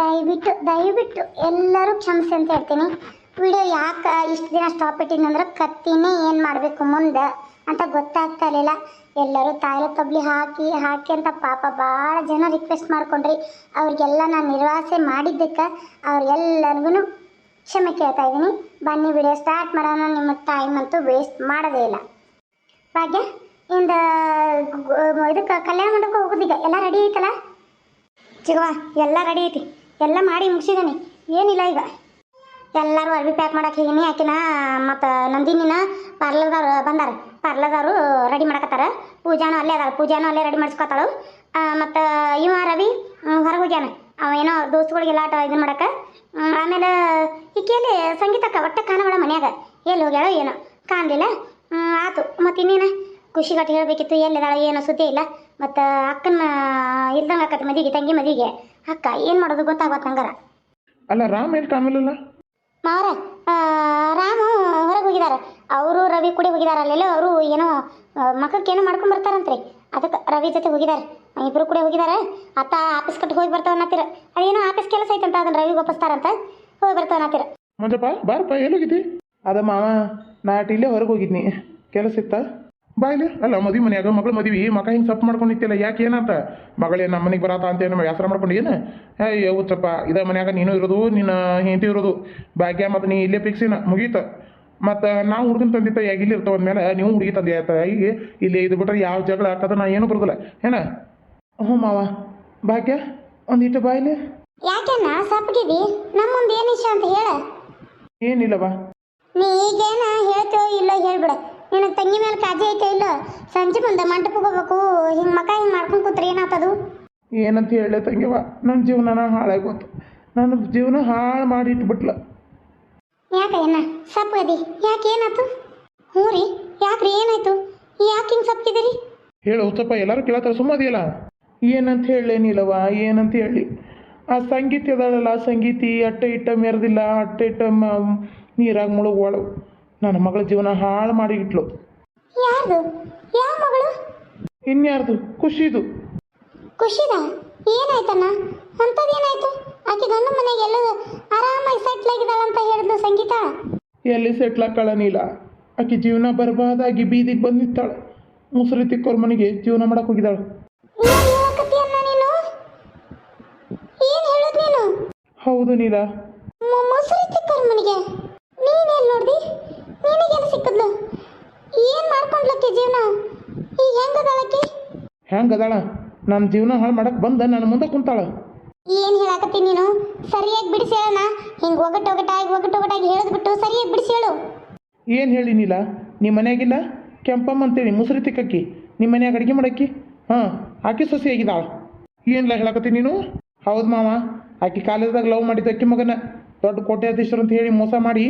ದಯವಿಟ್ಟು ದಯವಿಟ್ಟು ಎಲ್ಲರೂ ಕ್ಷಮಿಸಿ ಅಂತ ಹೇಳ್ತೀನಿ. ವಿಡಿಯೋ ಯಾಕೆ ಇಷ್ಟು ದಿನ ಸ್ಟಾಪ್ ಇಟ್ಟಿದ್ನಂದ್ರೆ ಕತ್ತಿನೇ ಏನು ಮಾಡಬೇಕು ಮುಂದೆ ಅಂತ ಗೊತ್ತಾಗ್ತಾ ಇರಲಿಲ್ಲ. ಎಲ್ಲರೂ ತಾಯಿಲೆ ತಬ್ಲಿ ಹಾಕಿ ಹಾಕಿ ಅಂತ ಪಾಪ ಭಾಳ ಜನ ರಿಕ್ವೆಸ್ಟ್ ಮಾಡ್ಕೊಂಡ್ರಿ. ಅವ್ರಿಗೆಲ್ಲ ನಾನು ನಿರ್ವಾಸೆ ಮಾಡಿದ್ದಕ್ಕೆ ಅವ್ರಿಗೆಲ್ಲರಿಗೂ ಕ್ಷಮೆ ಕೇಳ್ತಾ ಇದ್ದೀನಿ. ಬನ್ನಿ ವಿಡಿಯೋ ಸ್ಟಾರ್ಟ್ ಮಾಡೋಣ. ನಿಮ್ಮ ಟೈಮ್ ಅಂತೂ ವೇಸ್ಟ್ ಮಾಡೋದೇ ಇಲ್ಲ. ಭಾಗ್ಯ, ಇಂದ ಇದಕ್ಕೆ ಕಲ್ಯಾಣ ಮಂಟಪಕ್ಕೆ ಹೋಗೋದೀಗ? ಎಲ್ಲ ರೆಡಿ ಐತಲ್ಲ? ಚಿಗವ, ಎಲ್ಲ ರೆಡಿ ಐತಿ. ಎಲ್ಲ ಮಾಡಿ ಮುಗಿಸಿದ್ದೀನಿ ಏನಿಲ್ಲ ಈಗ. ಎಲ್ಲರೂ ಅರ್ಬಿ ಪ್ಯಾಕ್ ಮಾಡಕ್ಕೆ ಹೀನಿ ಹಾಕಿನ, ಮತ್ತು ನಂದಿನಿನ ಪಾರ್ಲರ್ದವ್ರು ಬಂದಾರ. ಪಾರ್ಲರ್ದವರು ರೆಡಿ ಮಾಡಕತ್ತಾರ. ಪೂಜಾನು ಅಲ್ಲೇ ಅದಾಳ. ಪೂಜಾನು ಅಲ್ಲೇ ರೆಡಿ ಮಾಡಿಸ್ಕೊತಾಳು. ಮತ್ತು ಇವ ರವಿ ಹೊರಗೆ ಹೋಗ್ಯಾನ. ಅವ ಏನೋ ದೋಸ್ತುಗಳಿಗೆಲ್ಲ ಆಟ ಇದನ್ನ ಮಾಡಕ್ಕೆ ಆಮೇಲೆ ಈಕೆಯಲ್ಲಿ ಸಂಗೀತಕ್ಕ ಒಟ್ಟ ಕಾಣಬೇಡ ಮನ್ಯಾಗ. ಎಲ್ಲಿ ಹೋಗ್ಯಾಳೋ ಏನೋ. ಕಾಣಲಿಲ್ಲ. ಆತು. ಮತ್ತು ಇನ್ನೇನು ಖುಷಿಗಟ್ಟು ಹೇಳಬೇಕಿತ್ತು. ಎಲ್ಲಿದ್ದಾಳೋ ಏನೋ ಸುದ್ದಿ ಇಲ್ಲ. ಮತ್ತು ಅಕ್ಕನ ಇಲ್ದಂಗೆ ಆಕತಿ ಮದಿಗೆ ತಂಗಿ ಮದಿಗೆ ಅಕ್ಕ ಏನು ಮಾಡೋದು ಗೊತ್ತಾಗತ್ತೆ ನಂಗಾರ. ಅಲ್ಲ ರಾಮ್ ಎಲ್ಲಿ ಕಾಣಲಿಲ್ಲ ಮಾರ ರಾಮು ಹೊರಗೆ ಹೋಗಿದ್ದಾರೆ ಅವರು ರವಿ ಕೂಡ ಹೋಗಿದ್ದಾರೆ ಅಲ್ಲೆಲ್ಲೋ ಅವರು ಏನೋ ಮಕ್ಕಕ್ಕೆ ಏನೋ ಮಾಡ್ಕೊಂಡ್ ಬರ್ತಾರಂತ್ರಿ. ಅದಕ್ಕೆ ರವಿ ಜೊತೆ ಹೋಗಿದ್ದಾರೆ ಇಬ್ಬರು ಕೂಡ ಹೋಗಿದ್ದಾರೆ ಅತ್ತ ಆಫೀಸ್ ಕಟ್ಟು ಹೋಗಿ ಬರ್ತಾವ ಅನ್ನತ್ತೀರ. ಅದೇನೋ ಆಫೀಸ್ ಕೆಲಸ ಐತಂತ ಅದನ್ನ ರವಿ ಒಪ್ಪಿಸ್ತಾರಂತ. ಹೋಗಿ ಬರ್ತಾವ ಅನ್ನತ್ತೀರ. ಮಂಜಪ್ಪ ಬಾರಪ್ಪ ಎಲ್ಲೋಗಿದ್ದಿ ಅದ ಮಾವ ನಾ ಇಲ್ಲೇ ಹೊರಗೆ ಹೋಗಿದ್ನಿ. ಕೆಲಸ ಇತ್ತ? ಬಾ ಇಲ್ಲಿ ಅಲ್ಲ ಮದುವೆ ಮನ್ಯಾಗ ಮಗಳು ಮದುವೆ ಮಗ ಹಿಂಗೆ ಸಪ್ ಮಾಡ್ಕೊಂಡು ನಿಂತಿಲ್ಲ ಯಾಕೆ ಏನಂತ? ಮಗಳೇ ನಮ್ಮ ಮನೆಗೆ ಬರತ್ತ ಅಂತ ಏನು ವ್ಯಾಸರ ಮಾಡ್ಕೊಂಡು ಏನು? ಏ ಉಚ್ಚಪ್ಪ ಇದ ಮನ್ಯಾಗ ನೀನು ಇರೋದು ನಿನ್ನ ಹೆಂಡತಿ ಇರೋದು ಭಾಗ್ಯ ಮತ್ತು ನೀ ಇಲ್ಲೇ ಫಿಕ್ಸಿನ ಮುಗೀತ. ಮತ್ತು ನಾವು ಹುಡುಗನ ತಂದಿತ್ತ ಯಾಕೆ ಇಲ್ಲಿ ಇರ್ತಾವ ಅಂದಮೇಲೆ ನೀವು ಹುಡುಗಿ ತಂದೆ ಆಯ್ತ? ಈಗ ಇಲ್ಲಿ ಇದು ಬಿಟ್ಟರೆ ಯಾವ ಜಗಳ ಆಗ್ತದೆ ನಾ ಏನು ಬರೋದಿಲ್ಲ ಏನ? ಹ್ಞೂ ಮಾವ ಭಾಗ್ಯ ಒಂದಿಟ್ಟು ಇಟ್ಟು ಇಲ್ಲಿ ಯಾಕೆನ್ನ ಸಪ್ಪಗಿದಿ ನಮ್ಮ ಮುಂದೆ ಏನು ಇಷ್ಟ ಅಂತ ಹೇಳ. ಏನಿಲ್ಲವಾ ನೀ ಈಗೇನ ಹೇಳ್ತೋ ಇಲ್ಲ ಹೇಳ್ಬಿಡ. ನಿನಗೆ ತಂಗಿ ಮೇಲೆ ಕಾಜಿ ಐತೆ ಇಲ್ಲ? ಸಂಜೆ ಮುಂದೆ ಮಂಟಪಕ್ಕೆ ಹೋಗ್ಬೇಕು. ಹಿಂಗೆ ಮಕ ಹಿಂಗೆ ಮಾಡ್ಕೊಂಡು ಕೂತ್ರೆ ಏನಾಗ್ತದು ಏನಂತ ಹೇಳಿ ತಂಗಿವ ನನ್ನ ಜೀವನನ ಹಾಳಾಗೋತು ನನ್ನ ಜೀವನ ಹಾಳು ಮಾಡಿ ಇಟ್ಬಿಟ್ಲ ಯಾಕೆ ಏನ ಸಪ್ಪದಿ ಯಾಕೆ ಏನಾಯ್ತು ಹ್ಞೂ ರೀ. ಯಾಕ್ರಿ ಏನಾಯ್ತು? ಯಾಕೆ ಹಿಂಗೆ ಸಪ್ಪಿದಿರಿ ಹೇಳು ಉತ್ತಪ್ಪ ಎಲ್ಲರೂ ಕೇಳತ್ತಾರ ಸುಮ್ಮದಿಯಲ್ಲ? ಏನಂತ ಹೇಳೇನಿಲ್ಲವ ಏನಂತ ಹೇಳಿ? ಆ ಸಂಗೀತ ಇದಾಳಲ್ಲ ಸಂಗೀತಿ ಅಟ್ಟ ಇಟ್ಟ ಮೆರೆದಿಲ್ಲ ಅಟ್ಟ ಇಟ್ಟ ನೀರಾಗ ಮುಳುಗೋಳು ನನ್ನ ಮಗಳ ಜೀವನ ಹಾಳು ಮಾಡಿ ಇಟ್ಲು ಯಾರ್ದು? ಯಾವ ಮಗಳು? ಇನ್ಯಾರ್ದು? ಖುಷಿದು. ಖುಷಿದ? ಏನಾಯ್ತಣ್ಣ? ಅಂಥದ್ದೇನಾಯ್ತು? ಆಕೆ ಗಂಡ ಮನೆಗೆ ಎಲ್ಲ ಆರಾಮಾಗಿ ಸೆಟ್ಲ್ ಆಗಿದ್ದಾಳಂತ ಹೇಳಿದ್ಲು ಸಂಗೀತ? ಎಲ್ಲಿ ಸೆಟ್ಲಾಕಳ ನೀಲ? ಆಕೆ ಜೀವನ ಬರ್ಬಾದಾಗಿ ಬೀದಿಗೆ ಬಂದು ನಿಂತಾಳೆ ಮುಸುರಿ ತಿಕ್ಕೋರ್ ಮನೆಗೆ ಜೀವನ ಮಾಡಕ್ಕೆ ಹೋಗಿದ್ದಾಳು. ಹೌದು ನೀಲಾ. ಮುಸುರಿ ತಿಕ್ಕೋರ್ ಮನೆಗೆ? ನೀನೇನ್ ನೋಡ್ದಿ? ನಿನಗೇನು ಸಿಕ್ಕದ್ಲು. ಏನು ಮಾಡ್ಕೊಂಡ್ಲಕ್ಕೆ ಜೀವನ? ಈಗ ಹೆಂಗದಾಳಕ್ಕಿ ಹೆಂಗದಾಳ ನಮ್ಮ ಜೀವನ ಹಾಳು ಮಾಡಕ್ಕೆ ಬಂದ ನನ್ನ ಮುಂದೆ ಕುಂತಾಳ. ಏನ್ ಹೇಳಕತ್ತಿ ನೀನು? ಸರಿಯಾಗಿ ಬಿಡಿಸಿ ಹೇಳಣ್ಣ. ಹಿಂಗ್ ಒಗಟ್ ಒಗಟಾಗಿ ಒಗಟ್ ಒಗಟಾಗಿ ಹೇಳಿದ್ಬಿಟ್ಟು ಸರಿಯಾಗಿ ಬಿಡಿಸಿ ಹೇಳು. ಏನು ಹೇಳಿ ನೀಲ? ನಿಮ್ಮ ಮನೆಯಾಗಿಲ್ಲ? ಕೆಂಪಮ್ಮ ಅಂತೇಳಿ ಮುಸುರಿ ತಿಕ್ಕಕ್ಕಿ. ನಿಮ್ಮ ಮನ್ಯಾಗ ಅಡುಗೆ ಮಾಡಕ್ಕಿ? ಹಾಂ ಆಕೆ ಸೊಸೆ ಆಗಿದ್ದಾಳ ಏನಿಲ್ಲ ಹೇಳಕತ್ತಿ ನೀನು? ಹೌದು ಮಾವ ಆಕೆ ಕಾಲೇಜ್ದಾಗ ಲವ್ ಮಾಡಿದ್ದು ಅಕ್ಕಿ ಮಗನ. ದೊಡ್ಡ ಕೋಟ್ಯಾಧೀಶರು ಅಂತ ಹೇಳಿ ಮೋಸ ಮಾಡಿ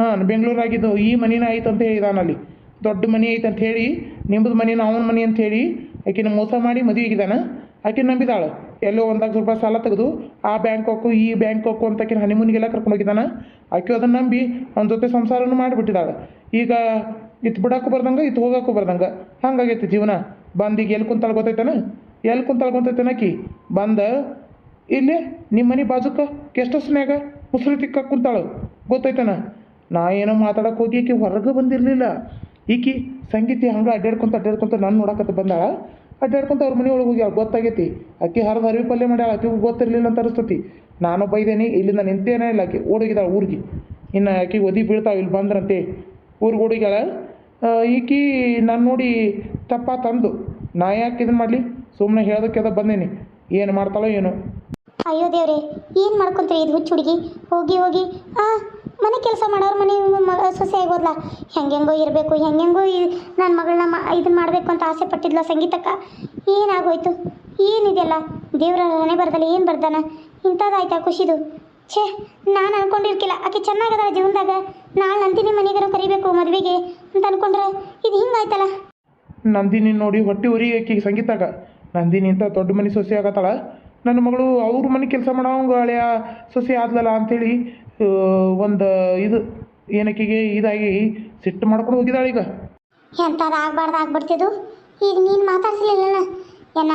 ಹಾಂ ಬೆಂಗಳೂರಾಗಿದ್ದು ಈ ಮನಿನ ಐತೆ ಅಂತ ಹೇಳಿದಾನಲ್ಲಿ ದೊಡ್ಡ ಮನೆ ಐತೆ ಅಂತ ಹೇಳಿ ನಿಮ್ಮದು ಮನೇನ ಅವನ ಮನೆ ಅಂತ ಹೇಳಿ ಆಕಿನ ಮೋಸ ಮಾಡಿ ಮದುವೆ ಆಗಿದ್ದಾನ. ಆಕೆ ನಂಬಿದಾಳು. ಎಲ್ಲೋ ಒಂದು ಲಕ್ಷ ರೂಪಾಯಿ ಸಾಲ ತೆಗೆದು, ಆ ಬ್ಯಾಂಕ್ ಹೋಗು, ಈ ಬ್ಯಾಂಕ್ ಹೋಗು ಅಂತ ಆಕಿನ ಹನಿಮೂನಿಗೆಲ್ಲ ಕರ್ಕೊಂಡು ಹೋಗಿದ್ದಾನ. ಆಕೆ ಅದನ್ನು ನಂಬಿ ಅವನ ಜೊತೆ ಸಂಸಾರನೂ ಮಾಡಿಬಿಟ್ಟಿದ್ದಾಳೆ. ಈಗ ಇತ್ತು ಬಿಡಕ್ಕೂ ಬರ್ದಂಗೆ ಇತ್ತು ಹೋಗಕ್ಕೂ ಬರ್ದಂಗೆ. ಹಂಗಾಗೈತಿ ಜೀವನ. ಬಂದು ಈಗ ಎಲ್ಲಿ ಕುಂತಾಳೆ ಗೊತ್ತೈತನ? ಎಲ್ಲಿ ಕುಂತಾಳೆ ಗೊತ್ತೈತನ ಆಕಿ? ಬಂದ, ಇಲ್ಲಿ ನಿಮ್ಮ ಮನೆ ಬಾಜುಕ ಗೆಸ್ಟ್ ಮುಸುರಿ ತಿಕ್ಕ ಕುಂತಾಳು. ಗೊತ್ತೈತನ? ನಾ ಏನೋ ಮಾತಾಡಕ್ಕೆ ಹೋಗಿ ಈಕೆ ಹೊರಗೆ ಬಂದಿರಲಿಲ್ಲ. ಈಕಿ ಸಂಗೀತಿ ಹಂಗೆ ಅಡ್ಡಾಡ್ಕೊಂತ ಅಡ್ಡಾಡ್ಕೊಂತ ನಾನು ನೋಡಕತ್ತ ಬಂದಾಳ. ಅಡ್ಡಾಡ್ಕೊಂತ ಅವ್ರ ಮನೆ ಒಳಗೆ ಹೋಗ್ಯಾಳ. ಗೊತ್ತಾಗೈತಿ. ಅಕ್ಕಿ ಹರಿದು ಹರಿವಿ ಪಲ್ಯ ಮಾಡ್ಯಾಳ. ಆಕೆಗೂ ಗೊತ್ತಿರಲಿಲ್ಲ ಅಂತ ಅನಿಸ್ತತಿ ನಾನು ಬೈದೇನಿ ಇಲ್ಲಿಂದ ನಿಂತೇನೇ ಇಲ್ಲ ಆಕೆ ಓಡೋಗಿದ್ದಾಳೆ ಊರಿಗೆ. ಇನ್ನು ಆಕೆ ಒದಿ ಬೀಳ್ತಾವ ಇಲ್ಲಿ ಬಂದ್ರಂತೆ. ಊರಿಗೆ ಓಡಿಗ್ಯಾಳ. ಆ, ಈಕಿ ನಾನು ನೋಡಿ ತಪ್ಪ ತಂದು. ನಾ ಯಾಕೆ ಇದನ್ನು ಮಾಡಲಿ? ಸುಮ್ಮನೆ ಹೇಳೋದಕ್ಕೆ ಅದ ಬಂದೇನಿ. ಏನು ಮಾಡ್ತಾಳೋ ಏನೋ. ಅಯ್ಯೋ ದೇವ್ರೆ ಏನು ಮಾಡ್ಕೊಂತೀರಿ ಇದು ಹುಚ್ಚು ಹುಡುಗಿ? ಹೋಗಿ ಹೋಗಿ. ಆ ಮನೆ ಕೆಲಸ ಮಾಡೋರು ಮನೆ ಸೊಸೆ ಆಗೋದ್ಲ ಹೆಂಗೆಂಗೋ ಇರಬೇಕು, ಹೆಂಗೆಂಗೋ ನನ್ನ ಮಗಳನ್ನ ಮ ಇದನ್ನ ಮಾಡಬೇಕು ಅಂತ ಆಸೆ ಪಟ್ಟಿದ್ಲ ಸಂಗೀತಕ್ಕ? ಏನಾಗೋಯ್ತು? ಏನಿದೆಯಲ್ಲ ದೇವ್ರ ಹಣೆ ಬರ್ದಲ್ಲ, ಏನು ಬರ್ದಾನ? ಇಂಥದ್ದಾಯ್ತಾ ಖುಷಿದು? ಛೇ, ನಾನು ಅನ್ಕೊಂಡಿರ್ಕಿಲ್ಲ. ಆಕೆ ಚೆನ್ನಾಗದ ಜೀವನದಾಗ. ನಾಳೆ ನಂದಿನಿ ಮನೆಗಾರ ಕರಿಬೇಕು ಮದುವೆಗೆ ಅಂತ ಅನ್ಕೊಂಡ್ರೆ ಇದು ಹಿಂಗಾಯ್ತಲ್ಲ? ನಂದಿನಿ ನೋಡಿ ಹೊಟ್ಟೆ ಉರಿ ಆಕೆಗೆ ಸಂಗೀತಾಗ ನಂದಿನಿ ಅಂತ ದೊಡ್ಡ ಮನೆ ಸೊಸೆ ಆಗತ್ತಾಳ? ನನ್ನ ಮಗಳು ಅವ್ರ ಮನೆ ಕೆಲಸ ಮಾಡೋ ಹಳೆಯ ಸೊಸೆ ಆದ್ಲಲ್ಲ ಅಂಥೇಳಿ ಒಂದು ಇದು ಏನಕ್ಕಿಗೆ ಇದಾಗಿ ಸಿಟ್ಟು ಮಾಡ್ಕೊಂಡು ಹೋಗಿದ್ದಾಳೆ ಈಗ. ಎಂಥದ್ದು ಆಗ್ಬಾರ್ದು ಆಗ್ಬಿಡ್ತಿದ್ದು ಈಗ ನೀನು ಮಾತಾಡ್ಸಲಿಲ್ಲ ಏನ,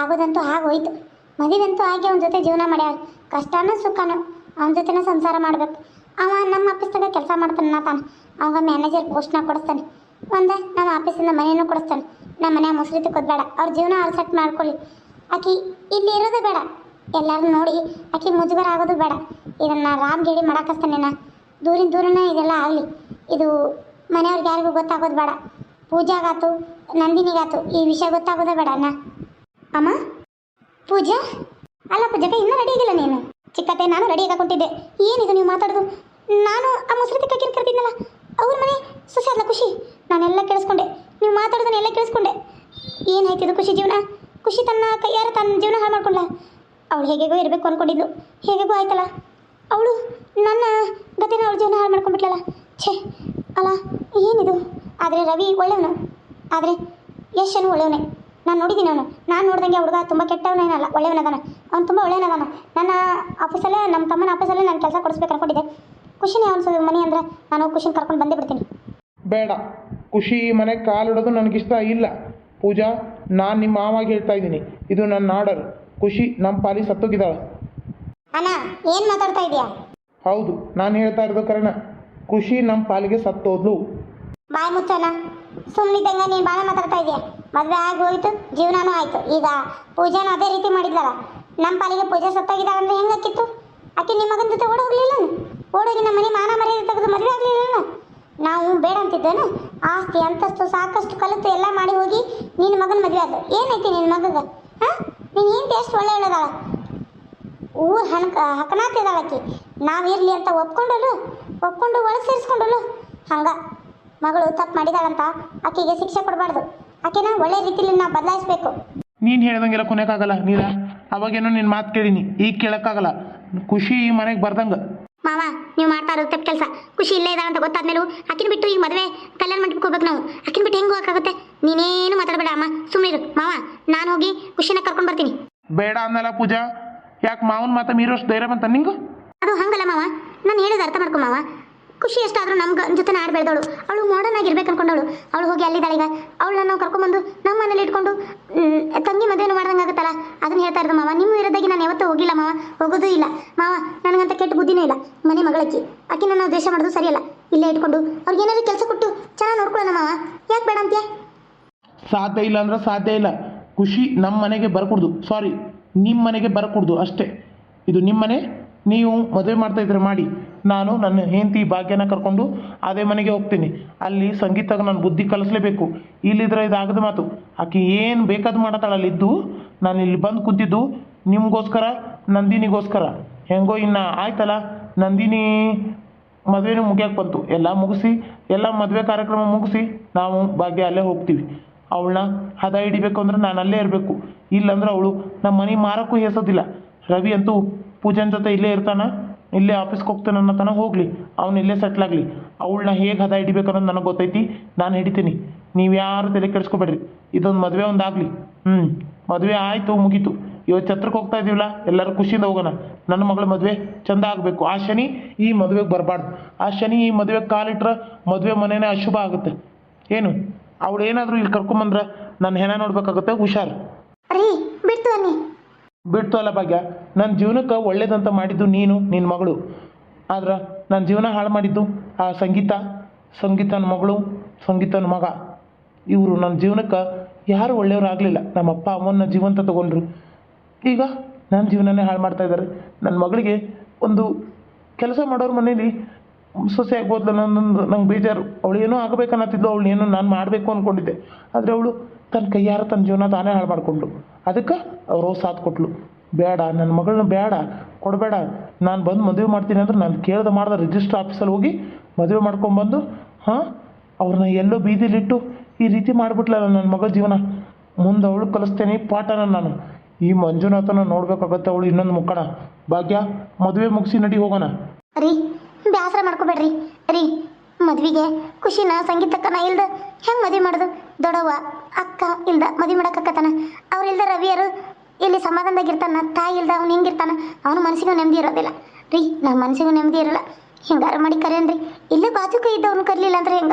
ಆಗೋದಂತೂ ಆಗೋಯ್ತು. ಮದುವೆಂತೂ ಆಗಿ ಅವನ ಜೊತೆ ಜೀವನ ಮಾಡ್ಯಾಳ. ಕಷ್ಟನೂ ಸುಖನೂ. ಅವನ ಜೊತೆನೇ ಸಂಸಾರ ಮಾಡ್ಬೇಕು. ಅವ ನಮ್ಮ ಆಫೀಸ್ದಾಗ ಕೆಲಸ ಮಾಡ್ತಾನೆ ತಾನು. ಅವಾಗ ಮ್ಯಾನೇಜರ್ ಪೋಸ್ಟ್ನ ಕೊಡಿಸ್ತಾನೆ. ಒಂದೇ ನಮ್ಮ ಆಫೀಸಿಂದ ಮನೆಯೂ ಕೊಡಿಸ್ತಾನೆ. ನಮ್ಮ ಮನೆ ಮೊಸರು ತಿಕ್ಕೋದು ಬೇಡ ಅವ್ರ ಜೀವನ ಅವ್ರು ಸೆಟ್ ಮಾಡ್ಕೊಳ್ಳಿ. ಆಕಿ ಇಲ್ಲಿ ಇರೋದು ಬೇಡ. ಎಲ್ಲರೂ ನೋಡಿ ಆಕಿ ಮುಜುಗರ ಆಗೋದು ಬೇಡ. ಇದನ್ನು ರಾಮ್ ಗೇಡಿ ಮಾಡಾಕಸ್ತಾನೆ ನಾ ದೂರಿನ ದೂರನ ಇದೆಲ್ಲ ಆಗಲಿ. ಇದು ಮನೆಯವ್ರಿಗೆ ಯಾರಿಗೂ ಗೊತ್ತಾಗೋದು ಬೇಡ. ಪೂಜಾಗಾತು, ನಂದಿನಿಗಾತು, ಈ ವಿಷಯ ಗೊತ್ತಾಗೋದೇ ಬೇಡ ಅಣ್ಣ. ಅಮ್ಮ, ಪೂಜಾ? ಅಲ್ಲ ಪೂಜಾಕ ಇನ್ನೂ ರೆಡಿ ಆಗಿಲ್ಲ ನೀನು. ಚಿಕ್ಕತ್ತೆ ನಾನು ರೆಡಿ ಆಗಾಕೊಂಡಿದ್ದೆ ಏನಿದು ನೀವು ಮಾತಾಡೋದು? ನಾನು ಆ ಮೊಸರು ತಿಕ್ಕಕ್ಕೆ ಕರ್ತಿದ್ನಲ್ಲ ಅವ್ರ ಮನೆ ಸೊಸೆ ಅಲ್ಲ ಖುಷಿ. ನಾನೆಲ್ಲ ಕೇಳಿಸ್ಕೊಂಡೆ. ನೀವು ಮಾತಾಡೋದನ್ನೆಲ್ಲ ಕೇಳಿಸ್ಕೊಂಡೆ. ಏನಾಯ್ತಿದು ಖುಷಿ ಜೀವನ? ಖುಷಿ ತನ್ನ ಕೈಯಾರ ತನ್ನ ಜೀವನ ಹಾಳು ಮಾಡ್ಕೊಂಡ್ಲ. ಅವಳು ಹೇಗೆಗೋ ಇರಬೇಕು ಅಂದ್ಕೊಂಡಿದ್ಲು ಹೇಗೆಗೋ ಆಯ್ತಲ್ಲ. ಅವಳು ನನ್ನ ಗತಿನ ಅವಳ ಜೀವನ ಹಾಳು ಮಾಡ್ಕೊಂಡ್ಬಿಟ್ಲಲ್ಲ? ಛೇ, ಅಲ್ಲ, ಏನಿದು? ಆದರೆ ರವಿ ಒಳ್ಳೆಯವನು. ಆದರೆ ಯಶನು ಒಳ್ಳೆಯವನೇ. ನಾನು ನೋಡಿದ್ದೀನಿ ಅವನು. ನಾನು ನೋಡ್ದಂಗೆ ಹುಡುಗ ತುಂಬ ಕೆಟ್ಟವನೇನಲ್ಲ ಒಳ್ಳೆಯವನದಾನ. ಅವ್ನು ತುಂಬ ಒಳ್ಳೆಯವನದಾನ. ನನ್ನ ಆಫೀಸಲ್ಲೇ ನಮ್ಮ ತಮ್ಮನ ಆಫೀಸಲ್ಲೇ ನಾನು ಕೆಲಸ ಕೊಡಿಸ್ಬೇಕು ಅನ್ಕೊಂಡಿದ್ದೆ. ಖುಷಿನೇ ಅನ್ಸೋದು ಮನೆ ಅಂದ್ರೆ ನಾನು ಖುಷಿನ ಕರ್ಕೊಂಡು ಬಂದೇ ಬಿಡ್ತೀನಿ. ಬೇಡ. ಖುಷಿ ಮನೆ ಕಾಲಿಡೋದು ನನಗಿಷ್ಟ ಇಲ್ಲ. ಪೂಜಾ, ನಾನು ನಿಮ್ಮ ಮಾವಾಗಿ ಹೇಳ್ತಾ ಇದ್ದೀನಿ. ಇದು ನನ್ನ ಆರ್ಡರ್. ಖುಷಿ ನಮ್ಮ ಪಾಲಿ ಸತ್ತೋಗಿದ್ದಾಳೆ. ಅಣ್ಣ ಏನು ಮಾತಾಡ್ತಾ ಇದೀಯಾ? ಹೌದು ನಾನು ಹೇಳ್ತಾ ಇರೋದು ಕರೆನ ಖುಷಿ ನಮ್ಮ ಪಾಲಿಗೆ ಸತ್ತೋದ್ಲು. ಬಾಯ್ ಮುಚ್ಚೋಣ ಸುಮ್ಮನಿದ್ದಂಗೆ ನೀನು ಭಾಳ ಮಾತಾಡ್ತಾ ಇದೀಯ? ಮದುವೆ ಆಗಿ ಹೋಯ್ತು ಜೀವನನೂ ಆಯ್ತು. ಈಗ ಪೂಜಾನ ಅದೇ ರೀತಿ ಮಾಡಿದ್ಲಲ್ಲ ನಮ್ಮ ಪಾಲಿಗೆ ಪೂಜೆ ಸತ್ತಾಗಿದ್ದಾಳೆ ಅಂದ್ರೆ ಹೆಂಗಾಕಿತ್ತು ಆಕೆ ನಿಮ್ಮ ಮಗನ ಜೊತೆ ಓಡೋಗ್ಲಿಲ್ಲ ಓಡೋಗಿ ನಮ್ಮ ಮನೆ ಮಾನ ಮರ್ಯಾದೆ ತೆಗೆದು ಮದುವೆ ಆಗಲಿಲ್ಲ ನಾವು ಬೇಡ ಅಂತಿದ್ದೇನು? ಆಸ್ತಿ ಅಂತಸ್ತು ಸಾಕಷ್ಟು ಕಲಿತು ಎಲ್ಲ ಮಾಡಿ ಹೋಗಿ ನಿನ್ನ ಮಗನ ಮದುವೆ ಆದ ಏನೈತಿ ನಿನ್ನ ಮಗಗ? ಹಾಂ? ನೀನು ಏನು ಎಷ್ಟು ಒಳ್ಳೆ ಹೇಳೋದಾಳ ಊರ್ ಹನ್ಕ ಹಕನಾತಿದ್ದಾಳಕಿ ನಾವಿರಲಿ ಅಂತ ಒಪ್ಕೊಂಡಳು ಒಪ್ಕೊಂಡು ಒಳ ಸೇರಿಸ್ಕೊಂಡಳು ಹಂಗ ಮಗಳು ತಪ್ಪು ಮಾಡಿದಾಳಂತ ಆಕೆಗೆ ಶಿಕ್ಷೆ ಕೊಡಬಾರ್ದು. ಆಕೆನ ಒಳ್ಳೆ ರೀತಿಲಿ ನಾವು ಬದಲಾಯಿಸ್ಬೇಕು. ನೀನು ಹೇಳ್ದಂಗೆಲ್ಲ ಕೊನೆಕ್ಕಾಗಲ್ಲ ನೀರ ಅವಾಗೇನೋ ನಿನ್ನ ಮಾತು ಕೇಳೀನಿ ಈಗ ಕೇಳೋಕ್ಕಾಗಲ್ಲ. ಖುಷಿ ಈ ಮನೆಗೆ ಬರ್ದಂಗೆ. ಮಾವ ನೀವು ಮಾಡ್ತಾ ಇರೋದು ತಪ್ಪು ಕೆಲಸ. ಖುಷಿ ಇಲ್ಲೇ ಇದ್ದಾಳೆ ಅಂತ ಗೊತ್ತಾದ್ಮೇಲೂ ಆಕಿನ ಬಿಟ್ಟು ಈಗ ಮದುವೆ ಕಲ್ಯಾಣ ಮಂಟಪಕ್ಕೆ ಹೋಗ್ಬೇಕು ನಾವು. ಆಕಿನ ಬಿಟ್ಟು ಹೆಂಗೆ ಹೋಗೋಕ್ಕಾಗುತ್ತೆ ನೀನೇನು ಮಾತಾಡಬೇಡ ಅಮ್ಮ ಸುಮ್ಮನೆ ಮಾವ ನಾನು ಹೋಗಿ ಖುಷಿನ ಕರ್ಕೊಂಡು ಬರ್ತೀನಿ. ಬೇಡ ಅಂದಲ್ಲ ಪೂಜಾ. ಯಾಕೆ ಮಾವನ್ ಮಾತ ಮೀರೋಷ್ಟು ಧೈರ್ಯ ಬಂತ ನಿಂಗು? ಅದು ಹಂಗಲ್ಲ ಮಾವ. ನಾನು ಹೇಳಿದ ಅರ್ಥ ಮಾಡ್ಕೊ ಮಾವ. ಖುಷಿ ಎಷ್ಟಾದ್ರೂ ನಮ್ಮ ಜೊತೆ ಆಡ್ ಬೆಳೆದವಳು ಅವಳು ಮಾಡರ್ನ್ ಆಗಿರ್ಬೇಕು ಅನ್ಕೊಂಡವಳು ಅವಳು ಹೋಗಿ ಅಲ್ಲಿದ್ದಾಳೆ ಈಗ ಅವಳನ್ನ ನಾವು ಕರ್ಕೊಂಬಂದು ನಮ್ಮ ಮನೇಲಿ ಇಟ್ಕೊಂಡು ತಂಗಿ ಮದುವೆನೂ ಮಾಡ್ದಂಗೆ ಆಗುತ್ತಲ್ಲ ಅದನ್ನ ಹೇಳ್ತಾ ಇರೋದು ಮಾವ. ನಿಮ್ಮ ವಿರೋಧಾಗಿ ನಾನು ಯಾವತ್ತೂ ಹೋಗಿಲ್ಲ ಮಾವ. ಹೋಗೋದೂ ಇಲ್ಲ. ಮಾವ ನನಗಂತ ಕೆಟ್ಟ ಬುದ್ಧಿನೂ ಇಲ್ಲ. ಮನೆ ಮಗಳಕ್ಕಿ. ಆಕಿನ ನನ್ನ ದ್ವೇಷ ಮಾಡೋದು ಸರಿಯಲ್ಲ. ಇಲ್ಲೇ ಇಟ್ಕೊಂಡು ಅವ್ರಿಗೆ ಏನಾದ್ರು ಕೆಲಸ ಕೊಟ್ಟು ಚೆನ್ನಾಗಿ ನೋಡ್ಕೊಳ್ಳೋಣ ಮಾವ. ಯಾಕೆ ಬೇಡ ಅಂತ್ಯ? ಸಾಧ್ಯ ಇಲ್ಲ ಅಂದ್ರೆ ಸಾಧ್ಯ ಇಲ್ಲ. ಖುಷಿ ನಮ್ಮ ಮನೆಗೆ ಬರ್ಕೊಡ್ದು. ಸಾರಿ ನಿಮ್ಮ ಮನೆಗೆ ಬರಕೂಡ್ದು ಅಷ್ಟೇ. ಇದು ನಿಮ್ಮನೆ, ನೀವು ಮದುವೆ ಮಾಡ್ತಾ ಇದ್ರೆ ಮಾಡಿ. ನಾನು ನನ್ನ ಹೆಂಡತಿ ಭಾಗ್ಯನ ಕರ್ಕೊಂಡು ಅದೇ ಮನೆಗೆ ಹೋಗ್ತೀನಿ. ಅಲ್ಲಿ ಸಂಗೀತಕ್ಕೆ ನಾನು ಬುದ್ಧಿ ಕಲಿಸ್ಲೇಬೇಕು. ಇಲ್ಲಿದ್ರೆ ಇದಾಗದ ಮಾತು. ಆಕೆ ಏನು ಬೇಕಾದ ಮಾಡತ್ತಾಳ ಅಲ್ಲಿದ್ದು ನಾನು ಇಲ್ಲಿ ಬಂದು ಕೂತಿದ್ದು ನಿಮಗೋಸ್ಕರ, ನಂದಿನಿಗೋಸ್ಕರ. ಹೆಂಗೋ ಇನ್ನು ಆಯ್ತಲ್ಲ, ನಂದಿನಿ ಮದುವೆನೂ ಮುಗಿಯೋಕೆ ಬಂತು. ಎಲ್ಲ ಮುಗಿಸಿ, ಎಲ್ಲ ಮದುವೆ ಕಾರ್ಯಕ್ರಮ ಮುಗಿಸಿ, ನಾವು ಭಾಗ್ಯ ಅಲ್ಲೇ ಹೋಗ್ತೀವಿ. ಅವಳನ್ನ ಹದ ಹಿಡಿಬೇಕು ಅಂದ್ರೆ ನಾನು ಅಲ್ಲೇ ಇರಬೇಕು. ಇಲ್ಲಾಂದ್ರೆ ಅವಳು ನಮ್ಮ ಮನೆ ಮಾರಕ್ಕೂ ಹೆಸೋದಿಲ್ಲ ರವಿ ಅಂತೂ ಪೂಜನ್ ಜೊತೆ ಇಲ್ಲೇ ಇರ್ತಾನೆ? ಇಲ್ಲೇ ಆಫೀಸ್ಗೆ ಹೋಗ್ತಾನೆ ಅನ್ನೋ ತನಕ ಹೋಗಲಿ. ಅವ್ನು ಇಲ್ಲೇ ಸೆಟ್ಲ್ ಆಗಲಿ. ಅವಳನ್ನ ಹೇಗೆ ಹದ ಹಿಡಿಬೇಕು ಅನ್ನೋದು ನನಗೆ ಗೊತ್ತೈತಿ. ನಾನು ಹಿಡಿತೀನಿ. ನೀವು ಯಾರು ತಲೆ ಕೆಡಿಸ್ಕೊಬೇಡ್ರಿ. ಇದೊಂದು ಮದುವೆ ಒಂದು ಆಗಲಿ. ಹ್ಞೂ ಮದುವೆ ಆಯಿತು, ಮುಗೀತು. ಇವತ್ತು ಛತ್ರಕ್ಕೆ ಹೋಗ್ತಾ ಇದೀವಲ್ಲ, ಎಲ್ಲರೂ ಖುಷಿಯಿಂದ ಹೋಗೋಣ. ನನ್ನ ಮಗಳ ಮದುವೆ ಚಂದ ಆಗಬೇಕು. ಆ ಶನಿ ಈ ಮದುವೆಗೆ ಬರಬಾರ್ದು. ಆ ಶನಿ ಈ ಮದುವೆಗೆ ಕಾಲಿಟ್ರೆ ಮದುವೆ ಮನೆನೇ ಅಶುಭ ಆಗುತ್ತೆ. ಏನು? ಅವಳು ಏನಾದರೂ ಇಲ್ಲಿ ಕರ್ಕೊಂಬಂದ್ರ ನನ್ನ ಹೆಣ ನೋಡ್ಬೇಕಾಗುತ್ತೆ ಹುಷಾರ್. ರೀ ಬಿಡ್ತು ಅನ್ನಿ. ಬಿಡ್ತು ಅಲ್ಲ ಭಾಗ್ಯ ನನ್ನ ಜೀವನಕ್ಕೆ ಒಳ್ಳೇದಂತ ಮಾಡಿದ್ದು ನೀನು ನಿನ್ನ ಮಗಳು. ಆದ್ರೆ ನನ್ನ ಜೀವನ ಹಾಳು ಮಾಡಿದ್ದು ಆ ಸಂಗೀತ ಸಂಗೀತನ ಮಗಳು ಸಂಗೀತನ ಮಗ. ಇವರು ನನ್ನ ಜೀವನಕ್ಕೆ ಯಾರು ಒಳ್ಳೆಯವ್ರು ಆಗಲಿಲ್ಲ. ನಮ್ಮ ಅಪ್ಪ ಅಮ್ಮನ ಜೀವಂತ ತಗೊಂಡ್ರು. ಈಗ ನನ್ನ ಜೀವನನೇ ಹಾಳು ಮಾಡ್ತಾ ಇದ್ದಾರೆ ನನ್ನ ಮಗಳಿಗೆ ಒಂದು ಕೆಲಸ ಮಾಡೋರ ಮನೇಲಿ ಸೊಸೆ ಆಗ್ಬೋದಲ್ಲ ನನ್ನ ನಂಗೆ ಬೇಜಾರು. ಅವಳು ಏನೋ ಆಗಬೇಕನ್ನತ್ತಿದ್ಲು, ಅವಳು ಏನೋ ನಾನು ಮಾಡಬೇಕು ಅಂದ್ಕೊಂಡಿದ್ದೆ ಆದರೆ ಅವಳು ತನ್ನ ಕೈಯಾರ ತನ್ನ ಜೀವನ ತಾನೇ ಹಾಳು ಮಾಡಿಕೊಂಡ್ಳು. ಅದಕ್ಕೆ ಅವರು ಸಾಥ್ ಕೊಟ್ಲು. ಬೇಡ ನನ್ನ ಮಗಳನ್ನ ಬೇಡ ಕೊಡಬೇಡ. ನಾನು ಬಂದು ಮದುವೆ ಮಾಡ್ತೀನಿ ಅಂದ್ರೆ ನಾನು ಕೇಳ್ದೆ ಮಾಡ್ದೆ ರಿಜಿಸ್ಟ್ರ್ ಆಫೀಸಲ್ಲಿ ಹೋಗಿ ಮದುವೆ ಮಾಡ್ಕೊಂಬಂದು ಹಾಂ ಅವ್ರನ್ನ ಎಲ್ಲೋ ಬೀದಿಲಿಟ್ಟು ಈ ರೀತಿ ಮಾಡಿಬಿಟ್ಲಲ್ಲ ನನ್ನ ಮಗಳ ಜೀವನ. ಮುಂದೆ ಅವಳು ಕಲಿಸ್ತೇನೆ ಪಾಠನ ನಾನು. ಈ ಮಂಜುನಾಥನ ನೋಡ್ಬೇಕಾಗತ್ತೆ ಅವಳು ಇನ್ನೊಂದು ಮುಖಣ. ಭಾಗ್ಯ, ಮದುವೆ ಮುಗಿಸಿ ನಡಿ ಹೋಗೋಣ. ಬೇಸರ ಮಾಡ್ಕೋಬೇಡ್ರಿ. ರೀ, ಮದ್ವಿಗೆ ಖುಷಿನ ಸಂಗೀತಕ್ಕನ ಇಲ್ದ ಹೆಂಗೆ ಮದುವೆ ಮಾಡೋದು? ದೊಡವ್ವ, ಅಕ್ಕ ಇಲ್ದ ಮದುವೆ ಮಾಡಕ್ಕತ್ತಾನ ಅವ್ರು ಇಲ್ದ ರವಿಯರು ಇಲ್ಲಿ ಸಮಾಧಾನದಾಗ ಇರ್ತಾನ, ತಾಯಿ ಇಲ್ದ ಅವ್ನು ಹೆಂಗಿರ್ತಾನ ಅವನ ಮನಸ್ಸಿಗೂ ನೆಮ್ಮದಿ ಇರೋದಿಲ್ಲ. ರೀ ನಮ್ಮ ಮನಸ್ಸಿಗೂ ನೆಮ್ಮದಿ ಇರಲ್ಲ. ಹಿಂಗಾರು ಮಾಡಿ ಕರೆಯನ್ರಿ ಇಲ್ಲೇ ಬಾಜುಕ ಇದ್ದವ್ನು ಕರ್ಲಿಲ್ಲ ಅಂದ್ರೆ ಹೆಂಗ?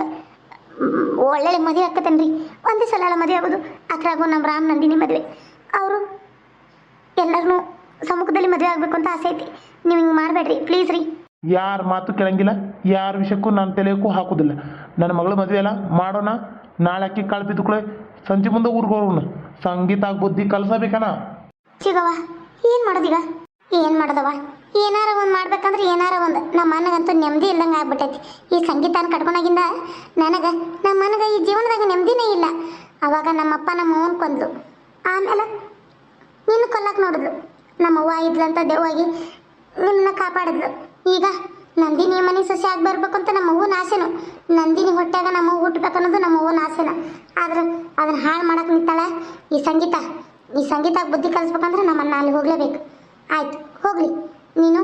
ಒಳ್ಳೆ ಮದುವೆ ಆಕತ್ತೇನ್ರಿ ಒಂದೇ ಸಲ ಅಲ್ಲ ಮದುವೆ ಆಗೋದು. ಅಕ್ರಾಗು ನಮ್ಮ ರಾಮ್ ನಂದಿನಿ ಮದುವೆ. ಅವರು ಎಲ್ಲರನ್ನೂ ಸಮ್ಮುಖದಲ್ಲಿ ಮದುವೆ ಆಗಬೇಕು ಅಂತ ಆಸೆ ಐತಿ. ನೀವು ಹಿಂಗೆ ಮಾಡಬೇಡ್ರಿ. ಪ್ಲೀಸ್ ರೀ. ಯಾರ ಮಾತು ಕೇಳಂಗಿಲ್ಲ, ಯಾರ ವಿಷಯಕ್ಕೂ ನನ್ನ ತಲೆಯಕ್ಕೂ ಹಾಕೋದಿಲ್ಲ. ನನ್ನ ಮಗಳ ಮದುವೆ ಅಲ್ಲ, ಮಾಡೋಣ. ನಾಳೆ ಅಕ್ಕಿ ಕಾಳು ಬಿದ್ದುಕೊಳ್ಳೆ ಸಂಜೆ ಮುಂದೆ ಊರಿಗೆ ಹೋಗೋಣ ಸಂಗೀತ, ಬುದ್ಧಿ ಕಲಿಸಬೇಕನ? ಚಿಗವ್ವ, ಏನು ಮಾಡೋದೀಗ? ಏನು ಮಾಡೋದವ ಏನಾರ ಒಂದು ಮಾಡ್ಬೇಕಂದ್ರೆ ಏನಾರ ಒಂದು. ನಮ್ಮ ಮನಗಂತೂ ನೆಮ್ಮದಿ ಇಲ್ದಂಗೆ ಆಗ್ಬಿಟ್ಟೈತಿ. ಈ ಸಂಗೀತನ ಕಟ್ಕೊಂಡಾಗಿಂದ ನನಗೆ, ನಮ್ಮ ಮನಗೆ ಈ ಜೀವನದಾಗ ನೆಮ್ಮದಿನೇ ಇಲ್ಲ. ಅವಾಗ ನಮ್ಮಪ್ಪ ನಮ್ಮ ಅವ್ವನ ಕೊಂದ್ಲು. ಆಮೇಲೆ ನಿನ್ನ ಕೊಲ್ಲಕ್ಕೆ ನೋಡಿದ್ಲು. ನಮ್ಮವ್ವ ಇದ್ಲಂತ ದೇವಾಗಿ ನಿಮ್ಮನ್ನ ಕಾಪಾಡಿದ್ಲು. ಈಗ ನಂದಿನಿ ಮನೆ ಸೊಸೆ ಆಗಿ ಬರ್ಬೇಕು ಅಂತ ನಮ್ಮ ಅವ್ವನ ಆಸೆನು. ನಂದಿನಿ ಹೊಟ್ಟೆಗ ನಮ್ಮ ಅವ್ವ ಹುಟ್ಟಬೇಕನ್ನೋದು ನಮ್ಮ ಅವ್ವನ ಆಸೆನ. ಆದ್ರೆ ಅದನ್ನ ಹಾಳು ಮಾಡಕ್ಕೆ ನಿಂತಾಳೆ. ಈ ಸಂಗೀತ ಈ ಸಂಗೀತ ಬುದ್ಧಿ ಕಲಿಸ್ಬೇಕಂದ್ರೆ ನಮ್ಮನ್ನ ಅಲ್ಲಿ ಹೋಗ್ಲೇಬೇಕು. ಆಯ್ತು, ಹೋಗ್ಲಿ. ನೀನು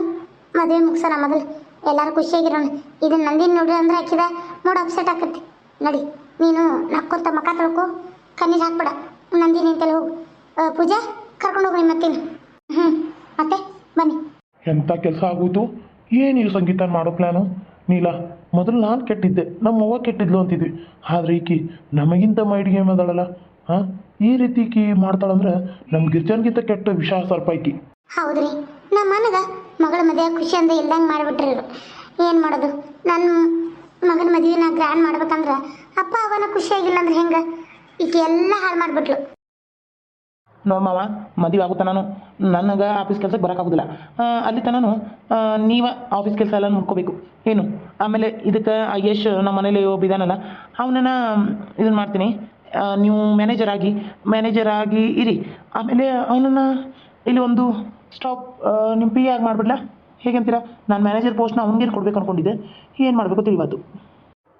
ಮದುವೆ ಮುಗಿಸೋಣ ಮೊದಲು. ಎಲ್ಲರೂ ಖುಷಿಯಾಗಿರೋಣ. ಇದನ್ನ ನಂದಿನಿ ನೋಡ್ರಿ ಅಂದ್ರೆ ಹಾಕಿದ ಮೂಡ್ ಅಪ್ಸೆಟ್ ಆಕತಿ ನಡಿ, ನೀನು ನಕ್ಕೊಂತ ಮಕ ತೊಳ್ಕೊ. ಕಣ್ಣೀರು ಹಾಕ್ಬೇಡ. ನಂದಿನಿ ಅಂತೇಳಿ ಹೋಗು. ಪೂಜೆ, ಕರ್ಕೊಂಡು ಹೋಗ್ರಿ ಮತ್ತೇನು. ಹ್ಞೂ ಮತ್ತೆ ಬನ್ನಿ. ಎಂತ ಕೆಲಸ ಆಗೋಯ್ತು ಏನಿಲ್ಲ ಸಂಗೀತ ಮಾಡೋ ಪ್ಲ್ಯಾನು ನೀಲ, ಮೊದಲು ನಾನು ಕೆಟ್ಟಿದ್ದೆ. ನಮ್ಮ ಅವ್ವ ಕೆಟ್ಟಿದ್ಲು ಅಂತಿದ್ವಿ. ಆದ್ರೆ ಈಕಿ ನಮಗಿಂತ ಮೈಡಿಗೆ ಗೇಮ್ ಹಾ ಈ ರೀತಿ ಈಕಿ ಮಾಡ್ತಾಳಂದ್ರೆ ನಮ್ಮ ಗಿರ್ಜನ್ಗಿಂತ ಕೆಟ್ಟ ವಿಷ ಸ್ವಲ್ಪ ಐತಿ ಹೌದ್ರಿ. ನಮ್ಮ ಮನಗ ಮಗಳ ಮದುವೆ ಖುಷಿಯಿಂದ ಇಲ್ದಂಗೆ ಮಾಡಿಬಿಟ್ರಿ ಏನ್ ಏನು ಮಾಡೋದು? ನನ್ನ ಮಗನ ಮದುವೆನ ಗ್ರ್ಯಾಂಡ್ ಮಾಡ್ಬೇಕಂದ್ರೆ ಅಪ್ಪ ಅವನ ಖುಷಿಯಾಗಿಲ್ಲ ಅಂದ್ರೆ ಹೆಂಗೆ? ಈಕೆ ಎಲ್ಲ ಹಾಳು ಮಾಡಿಬಿಟ್ಲು. ನೋಡು ಮಾವ, ಮದುವೆ ಆಗುತ್ತ ನಾನು? ನನಗೆ ಆಫೀಸ್ ಕೆಲ್ಸಕ್ಕೆ ಬರೋಕ್ಕಾಗೋದಿಲ್ಲ ಅಲ್ಲಿ ತನೂ ನೀವು ಆಫೀಸ್ ಕೆಲಸ ಎಲ್ಲ ನೋಡ್ಕೋಬೇಕು. ಏನು? ಆಮೇಲೆ ಇದಕ್ಕೆ ಯಶ್ ನಮ್ಮ ಮನೇಲಿ ಒಬ್ಬ ಇದಾನಲ್ಲ, ಅವನನ್ನು ಇದನ್ನು ಮಾಡ್ತೀನಿ. ನೀವು ಮ್ಯಾನೇಜರ್ ಆಗಿ ಮ್ಯಾನೇಜರ್ ಆಗಿ ಇರಿ. ಆಮೇಲೆ ಅವನನ್ನು ಇಲ್ಲಿ ಒಂದು ಸ್ಟಾಪ್ ನಿಮ್ಮ ಪಿ ಆಗಿ ಮಾಡಿಬಿಡ್ಲಾ? ಹೇಗಂತೀರಾ? ನಾನು ಮ್ಯಾನೇಜರ್ ಪೋಸ್ಟ್ನ ಅವನಿಗೆ ಕೊಡ್ಬೇಕು ಅಂದ್ಕೊಂಡಿದ್ದೆ ಏನು ಮಾಡಬೇಕು ತಿಳಿವತ್ತು.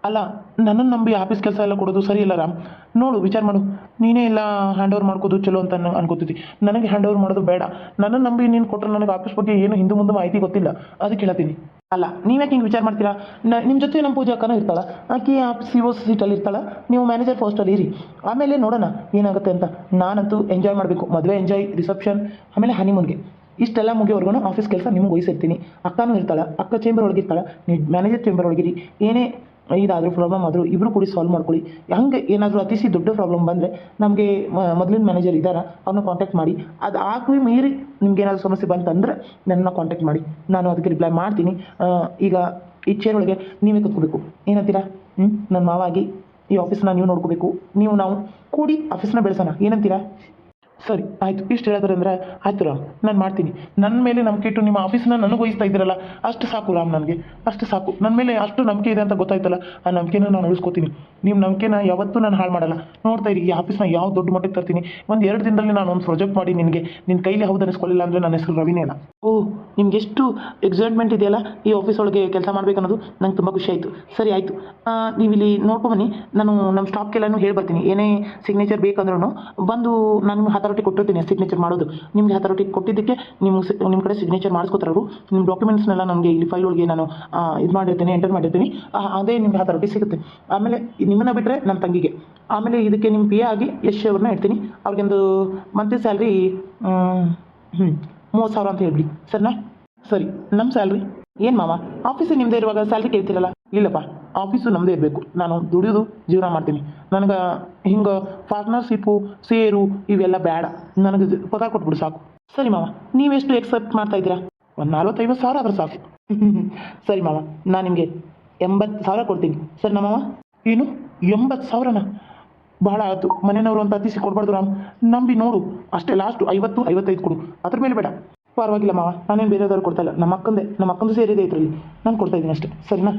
ಅಲ್ಲ, ನನ್ನನ್ನು ನಂಬಿ ಆಫೀಸ್ ಕೆಲಸ ಎಲ್ಲ ಕೊಡೋದು ಸರಿ ಇಲ್ಲ ರಾಮ್. ನೋಡು, ವಿಚಾರ ಮಾಡು. ನೀನೇ ಎಲ್ಲ ಹ್ಯಾಂಡ್ ಓವರ್ ಮಾಡ್ಕೋದು ಚಲೋ ಅಂತ ಅನ್- ಅನ್ಕೋತಿದ್ದಿ. ನನಗೆ ಹ್ಯಾಂಡ್ ಓವರ್ ಮಾಡೋದು ಬೇಡ. ನನ್ನನ್ನು ನಂಬಿ ನೀನು ಕೊಟ್ಟರೆ ನನಗೆ ಆಫೀಸ್ ಬಗ್ಗೆ ಏನು ಹಿಂದೆ ಮುಂದೆ ಮಾಹಿತಿ ಗೊತ್ತಿಲ್ಲ. ಅದಕ್ಕೆ ಹೇಳ್ತೀನಿ. ಅಲ್ಲ ನೀವ್ಯಾಕೆ ಹಿಂಗೆ ವಿಚಾರ ಮಾಡ್ತೀರಾ? ನ ನಿಮ್ಮ ಜೊತೆ ನಮ್ಮ ಪೂಜಾ ಅಕ್ಕನೂ ಇರ್ತಾಳ. ಆಕೆ ಆ ಸಿ ಒ ಸೀಟಲ್ಲಿ ಇರ್ತಾಳ. ನೀವು ಮ್ಯಾನೇಜರ್ ಪೋಸ್ಟಲ್ಲಿ ಇರಿ. ಆಮೇಲೆ ನೋಡೋಣ ಏನಾಗುತ್ತೆ ಅಂತ. ನಾನಂತೂ ಎಂಜಾಯ್ ಮಾಡಬೇಕು. ಮದುವೆ ಎಂಜಾಯ್ ರಿಸೆಪ್ಷನ್ ಆಮೇಲೆ ಹನಿಮೂನ್ಗೆ ಇಷ್ಟೆಲ್ಲ ಮುಗಿಯೋವರೆಗೂ ಆಫೀಸ್ ಕೆಲಸ ನಿಮ್ಗೆ ವಹಿಸಿರ್ತೀನಿ. ಅಕ್ಕನೂ ಇರ್ತಾಳೆ. ಅಕ್ಕ ಚೇಂಬರ್ ಒಳಗಿರ್ತಾಳೆ. ನೀವು ಮ್ಯಾನೇಜರ್ ಚೇಂಬರ್ ಒಳಗಿರಿ. ಏನೇ ಇದಾದರೂ ಪ್ರಾಬ್ಲಮ್ ಆದರೂ ಇಬ್ಬರು ಕೂಡಿ ಸಾಲ್ವ್ ಮಾಡ್ಕೊಳ್ಳಿ. ಹಂಗೆ ಏನಾದರೂ ಅತಿಸಿ ದೊಡ್ಡ ಪ್ರಾಬ್ಲಮ್ ಬಂದರೆ ನಮಗೆ ಮೊದಲಿನ ಮ್ಯಾನೇಜರ್ ಇದ್ದಾರೆ ಅವ್ರನ್ನ ಕಾಂಟ್ಯಾಕ್ಟ್ ಮಾಡಿ. ಅದು ಆಗಿ ಮೀರಿ ನಿಮ್ಗೆ ಏನಾದರೂ ಸಮಸ್ಯೆ ಬಂತಂದರೆ ನನ್ನ ಕಾಂಟ್ಯಾಕ್ಟ್ ಮಾಡಿ. ನಾನು ಅದಕ್ಕೆ ರಿಪ್ಲೈ ಮಾಡ್ತೀನಿ. ಈಗ ಈ ಚೇರ್ ಒಳಗೆ ನೀವೇ ಕೂತ್ಕೋಬೇಕು. ಏನಂತೀರಾ? ಹ್ಞೂ ನನ್ನ ಮಾವಾಗಿ ಈ ಆಫೀಸನ್ನ ನೀವು ನೋಡ್ಕೋಬೇಕು. ನೀವು ನಾವು ಕೂಡಿ ಆಫೀಸನ್ನ ಬೆಳೆಸೋಣ. ಏನಂತೀರಾ? ಸರಿ, ಆಯಿತು. ಇಷ್ಟು ಹೇಳಿದ್ರೆ ಅಂದ್ರೆ, ಆಯ್ತು ರಾಮ್, ನಾನು ಮಾಡ್ತೀನಿ. ನನ್ನ ಮೇಲೆ ನಂಬಿಕೆ ಇಟ್ಟು ನಿಮ್ಮ ಆಫೀಸ್ನ ನನಗೆ ವಹಿಸ್ತಾ ಇದ್ದೀರಲ್ಲ, ಅಷ್ಟು ಸಾಕು ರಾಮ್ ನನಗೆ, ಅಷ್ಟು ಸಾಕು. ನನ್ನ ಮೇಲೆ ಅಷ್ಟು ನಂಬಿಕೆ ಇದೆ ಅಂತ ಗೊತ್ತಾಯ್ತಲ್ಲ, ಆ ನಂಬಿಕೆನ ನಾನು ಉಳಿಸ್ಕೋತೀನಿ. ನಿಮ್ಮ ನಂಬಿಕೆನ ಯಾವತ್ತೂ ನಾನು ಹಾಳು ಮಾಡಲ್ಲ. ನೋಡ್ತಾ ಇರಿ, ಈ ಆಫೀಸ್ನ ಯಾವ ದೊಡ್ಡ ಮಟ್ಟಕ್ಕೆ ತರ್ತೀನಿ? ಒಂದು ಎರಡು ದಿನದಲ್ಲಿ ನಾನು ಒಂದು ಪ್ರಾಜೆಕ್ಟ್ ಮಾಡಿ ನಿನಗೆ ನಿನ್ನ ಕೈಲಿ ಹೌದು ಅನಿಸ್ಕೊಳ್ಳಿಲ್ಲ ಅಂದರೆ ನನ್ನ ಹೆಸರು ರವಿನೇನ ಓ, ನಿಮ್ಗೆ ಎಷ್ಟು ಎಕ್ಸೈಟ್ಮೆಂಟ್ ಇದೆಯಲ್ಲ ಈ ಆಫೀಸ್ ಒಳಗೆ ಕೆಲಸ ಮಾಡಬೇಕು ಅನ್ನೋದು? ನಂಗೆ ತುಂಬ ಖುಷಿ ಆಯಿತು. ಸರಿ, ಆಯಿತು. ನೀವು ಇಲ್ಲಿ ನೋಡ್ಕೊಂಬನ್ನಿ ನಾನು ನಮ್ಮ ಸ್ಟಾಫ್ಗೆಲ್ಲನೂ ಹೇಳಿ ಬರ್ತೀನಿ ಏನೇ ಸಿಗ್ನೇಚರ್ ಬೇಕಂದ್ರೂ ಬಂದು ನಾನು ನಿಮ್ಗೆ ಅಥಾರಿಟಿ ಕೊಟ್ಟಿರ್ತೀನಿ ಸಿಗ್ನೇಚರ್ ಮಾಡೋದು. ನಿಮಗೆ ಅಥಾರಿಟಿ ಕೊಟ್ಟಿದ್ದಕ್ಕೆ ನಿಮ್ಮ ನಿಮ್ಮ ಕಡೆ ಸಿಗ್ನೇಚರ್ ಮಾಡಿಸ್ಕೊತಾರೆ ಅವರು. ನಿಮ್ಮ ಡಾಕ್ಯುಮೆಂಟ್ಸ್ನೆಲ್ಲ ನನಗೆ ಇಲ್ಲಿ ಫೈಲ್ ಒಳಗೆ ನಾನು ಇದು ಮಾಡಿರ್ತೀನಿ ಎಂಟರ್ ಮಾಡಿರ್ತೀನಿ. ಅದೇ ನಿಮ್ಗೆ ಅಥಾರಿಟಿ ಸಿಗುತ್ತೆ. ಆಮೇಲೆ ನಿಮ್ಮನ್ನು ಬಿಟ್ಟರೆ ನನ್ನ ತಂಗಿಗೆ. ಆಮೇಲೆ ಇದಕ್ಕೆ ನಿಮ್ಮ ಪಿ ಆಗಿ ಯಶ್ ಅವ್ರನ್ನ ಇಡ್ತೀನಿ. ಅವ್ರಿಗೊಂದು ಮಂತ್ಲಿ ಸ್ಯಾಲ್ರಿ ಹ್ಞೂ ಮೂವತ್ತು ಸಾವಿರ ಅಂತ ಹೇಳ್ಬಿಡಿ. ಸರಿನಾ? ಸರಿ ನಮ್ಮ ಸ್ಯಾಲ್ರಿ ಏನು ಮಾವ ಆಫೀಸಿಗೆ ನಿಮ್ಮದೇ ಇರುವಾಗ ಸ್ಯಾಲ್ರಿ ಕೇಳ್ತಿರಲ್ಲ? ಇಲ್ಲಪ್ಪ ಆಫೀಸು ನಮ್ಮದೇ ಇರಬೇಕು. ನಾನು ದುಡಿಯೋದು ಜೀವನ ಮಾಡ್ತೀನಿ. ನನಗೆ ಹಿಂಗೆ ಪಾರ್ಟ್ನರ್ಶಿಪ್ಪು ಸೇರು ಇವೆಲ್ಲ ಬೇಡ. ನನಗೆ ಪಗಾರ ಕೊಟ್ಬಿಡು ಸಾಕು. ಸರಿ ಮಾವ ನೀವೆಷ್ಟು ಎಕ್ಸೆಪ್ಟ್ ಮಾಡ್ತಾ ಇದ್ದೀರಾ? ಒಂದು ನಲ್ವತ್ತೈವತ್ತು ಸಾವಿರ ಆದ್ರೆ ಸಾಕು. ಸರಿ ಮಾವ, ನಾನು ನಿಮಗೆ ಎಂಬತ್ತು ಸಾವಿರ ಕೊಡ್ತೀನಿ. ಸರಿ ಮಾವ? ಏನು? ಎಂಬತ್ತು ಸಾವಿರನ? ಬಹಳ ಆಯಿತು. ಮನೆಯವರು ಅಂತ ಅತಿಸಿ ಕೊಡಬಾರ್ದು ರಾಮ್. ನಂಬಿ ನೋಡು. ಅಷ್ಟೇ ಲಾಸ್ಟು ಐವತ್ತು, ಐವತ್ತೈದು ಕೊಡು. ಅದ್ರ ಮೇಲೆ ಬೇಡ. ಪರವಾಗಿಲ್ಲ ಮಾವ, ನಾನೇನು ಬೇರೆದವ್ರು ಕೊಡ್ತಾ ಇಲ್ಲ. ನಮ್ಮ ಅಕ್ಕಂದೆ ನಮ್ಮ ಅಕ್ಕಂದು ಸೇರಿದೆ ಇದರಲ್ಲಿ. ನಾನು ಕೊಡ್ತಾ ಇದ್ದೀನಿ ಅಷ್ಟೇ. ಸರಿನಾ?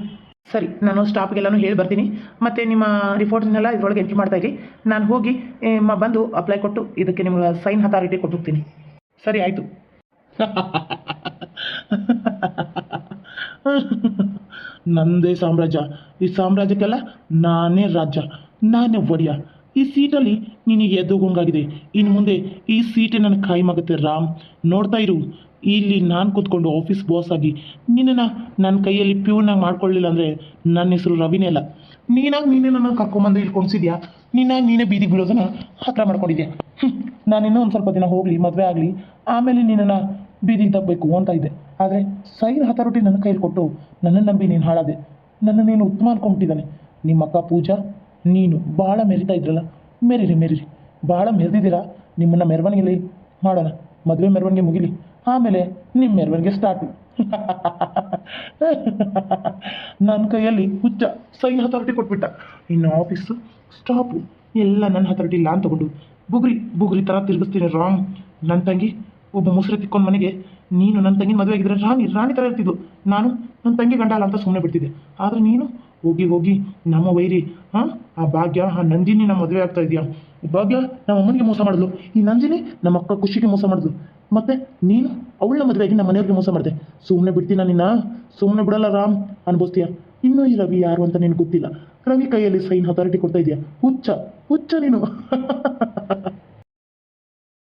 ಸರಿ, ನಾನು ಸ್ಟಾಫ್ಗೆಲ್ಲನೂ ಹೇಳಿ ಬರ್ತೀನಿ. ಮತ್ತು ನಿಮ್ಮ ರಿಪೋರ್ಟ್ಸ್ನೆಲ್ಲ ಇದರೊಳಗೆ ಎಂಟ್ರಿ ಮಾಡ್ತಾ ಇರಿ. ನಾನು ಹೋಗಿ ಮ- ಬಂದು ಅಪ್ಲೈ ಕೊಟ್ಟು ಇದಕ್ಕೆ ನಿಮ್ಗೆ ಸೈನ್ ಅಥಾರಿಟಿ ಕೊಟ್ಟು ಸರಿ, ಆಯಿತು. ನಂದೇ ಸಾಮ್ರಾಜ್ಯ. ಈ ಸಾಮ್ರಾಜ್ಯಕ್ಕೆಲ್ಲ ನಾನೇ ರಾಜ್ಯ, ನಾನೇ ಒಡೆಯ. ಈ ಸೀಟಲ್ಲಿ ನಿನಗೆ ಎದ್ದುಗೊಂಗಾಗಿದೆ ಇನ್ನು ಮುಂದೆ ಈ ಸೀಟೇ ನನ್ನ ಕಾಯಮಾಗುತ್ತೆ ರಾಮ್. ನೋಡ್ತಾ ಇರು. ಇಲ್ಲಿ ನಾನು ಕೂತ್ಕೊಂಡು ಆಫೀಸ್ ಬಾಸ್ ಆಗಿ ನಿನ್ನನ್ನು ನನ್ನ ಕೈಯಲ್ಲಿ ಪ್ಯೂನಾಗಿ ಮಾಡ್ಕೊಳ್ಳಿಲ್ಲ ಅಂದರೆ ನನ್ನ ಹೆಸರು ರವಿನೇ ಅಲ್ಲ. ನೀನಾಗಿ ನೀನೇ ನನ್ನ ಕರ್ಕೊಂಬಂದು ಇಲ್ಲಿ ಕೊಡ್ಸಿದ್ಯಾ ನೀನಾಗಿ ನೀನೇ ಬೀದಿಗೆ ಬೀಳೋದನ್ನ ಹತ್ರ ಮಾಡ್ಕೊಂಡಿದ್ಯಾ? ನಾನು ಇನ್ನೂ ಒಂದು ಸ್ವಲ್ಪ ದಿನ ಹೋಗಲಿ, ಮದುವೆ ಆಗಲಿ, ಆಮೇಲೆ ನಿನ್ನನ್ನು ಬೀದಿ ತಪ್ಪಬೇಕು ಅಂತ ಇದ್ದೆ. ಆದರೆ ಸೈನ್ ಹತಾರೊಟ್ಟಿ ನನ್ನ ಕೈಯಲ್ಲಿ ಕೊಟ್ಟು ನನ್ನನ್ನು ನಂಬಿ ನೀನು ಹಾಳಾದೆ. ನನ್ನ ನೀನು ಉತ್ತಮ ಅನ್ಕೊಂಬಿಟ್ಟಿದ್ದಾನೆ. ನಿಮ್ಮ ಅಕ್ಕ ಪೂಜಾ, ನೀನು ಭಾಳ ಮೆರಿತಾ ಇದ್ರಲ್ಲ, ಮೆರೀರಿ ಮೆರೀರಿ. ಭಾಳ ಮೆರೆದಿದ್ದೀರಾ? ನಿಮ್ಮನ್ನು ಮೆರವಣಿಗೆಲಿ ಮಾಡೋಣ. ಮದುವೆ ಮೆರವಣಿಗೆ ಮುಗಿಲಿ. ಆಮೇಲೆ ನಿಮ್ಮ ಮೆರವಣಿಗೆ ಸ್ಟಾರ್ಟು ನನ್ನ ಕೈಯಲ್ಲಿ ಹುಚ್ಚ ಸೈ ಹತೋರಿಟಿ ಕೊಟ್ಬಿಟ್ಟ. ಇನ್ನು ಆಫೀಸು ಸ್ಟಾಪು ಎಲ್ಲ ನನ್ನ ಹತಾರಿಟಿ ಲಾನ್ ತಗೊಂಡು ಬುಗುರಿ ಬುಗುರಿ ಥರ ತಿರುಗಿಸ್ತೀನಿ ರಾಂಗ್ ನನ್ನ ತಂಗಿ ಒಬ್ಬ ಮುಸುರೆ ತಿಕ್ಕೊಂಡು ಮನೆಗೆ, ನೀನು ನನ್ನ ತಂಗಿ ಮದುವೆ ಆಗಿದ್ರೆ ರಾಣಿ ರಾಣಿ ಥರ ಇರ್ತಿದ್ದು ನಾನು ನನ್ನ ತಂಗಿ ಗಂಡ ಅಂತ ಸುಮ್ಮನೆ ಬಿಡ್ತಿದ್ದೆ. ಆದರೆ ನೀನು ಹೋಗಿ ಹೋಗಿ ನಮ್ಮ ವೈರಿ ಹಾಂ ಆ ಭಾಗ್ಯ, ಆ ನಂದಿನಿ ನಮ್ಮ ಮದುವೆ ಆಗ್ತಾ ಇದೆಯಾ? ಭಾಗ್ಯ ನಮ್ಮ ಅಮ್ಮನಿಗೆ ಮೋಸ ಮಾಡಿದ್ಲು. ಈ ನಂದಿನಿ ನಮ್ಮ ಅಕ್ಕ ಖುಷಿಗೆ ಮೋಸ ಮಾಡಿದ್ಲು. ಮತ್ತೆ ನೀನು ಅವಳ ಮದುವೆಗೆ ನಮ್ಮ ಮನೆಯವ್ರಿಗೆ ಮೋಸ ಮಾಡಿದೆ. ಸುಮ್ಮನೆ ಬಿಡ್ತೀನ ನಿನ್ನ? ಸುಮ್ಮನೆ ಬಿಡಲ್ಲ ರಾಮ್, ಅನ್ಭವಿಸ್ತೀಯ? ಇನ್ನೂ ಈ ರವಿ ಯಾರು ಅಂತ ನಿನಗೆ ಗೊತ್ತಿಲ್ಲ. ರವಿ ಕೈಯಲ್ಲಿ ಸೈನ್ ಅಥಾರಿಟಿ ಕೊಡ್ತಾ ಇದೆಯಾ? ಹುಚ್ಚ ಹುಚ್ಚ ನೀನು.